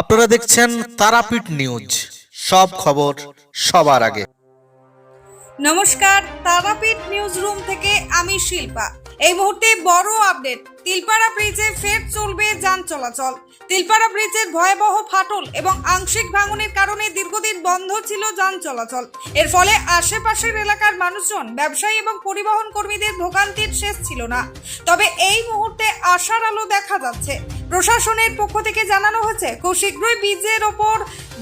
আপনারা দেখছেন তারাপীঠ নিউজ। সব খবর সবার আগে। নমস্কার, তারাপীঠ নিউজ রুম থেকে আমি শিল্পা। এই মুহূর্তে বড় আপডেট, তিলপাড়া ব্রিজে ফের চলবে যান চলাচল। তিলপাড়া ব্রিজের ভয়াবহ ফাটল এবং আংশিক ভাঙনের কারণে দীর্ঘদিন বন্ধ ছিল যান চলাচল। এর ফলে আশেপাশের এলাকার মানুষজন, ব্যবসায়ী এবং পরিবহন কর্মীদের ভোগান্তির শেষ ছিল না। তবে এই মুহূর্তে আশার আলো দেখা যাচ্ছে। প্রশাসনের পক্ষ থেকে জানানো হয়েছে, খুব শীঘ্রই ব্রিজের ওপর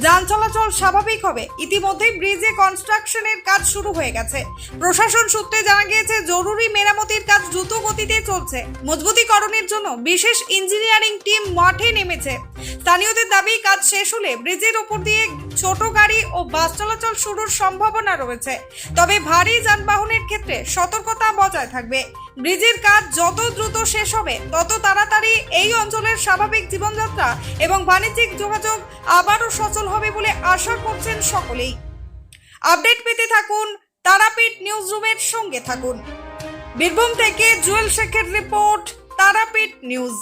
যান চলাচল স্বাভাবিক হবে। ইতিমধ্যেই ব্রিজে কনস্ট্রাকশনের কাজ শুরু হয়ে গেছে। প্রশাসন সূত্রে জানা গিয়েছে, জরুরি মেরামতির কাজ দ্রুত গতিতে চলছে। মজবুতিকরণের জন্য বিশেষ ইঞ্জিনিয়ারিং টিম মাঠে নেমেছে। স্থানীয়দের দাবি, কাজ শেষ হলে ব্রিজের ওপর দিয়ে ছোট গাড়ি ও বাস চলাচল শুরুর সম্ভাবনা রয়েছে। তবে ভারী যানবাহনের ক্ষেত্রে সতর্কতা বজায় থাকবে। ব্রিজের কাজ যত দ্রুত শেষ হবে, তত তাড়াতাড়ি এই অঞ্চলের স্বাভাবিক জীবনযাত্রা এবং বাণিজ্যিক যোগাযোগ আবারও সচল হবে বলে আশা করছেন সকলেই। আপডেট পেতে থাকুন তারাপীঠ নিউজ রুমের সঙ্গে থাকুন। বীরভূম থেকে জুয়েল শেখের রিপোর্ট, তারাপীঠ নিউজ।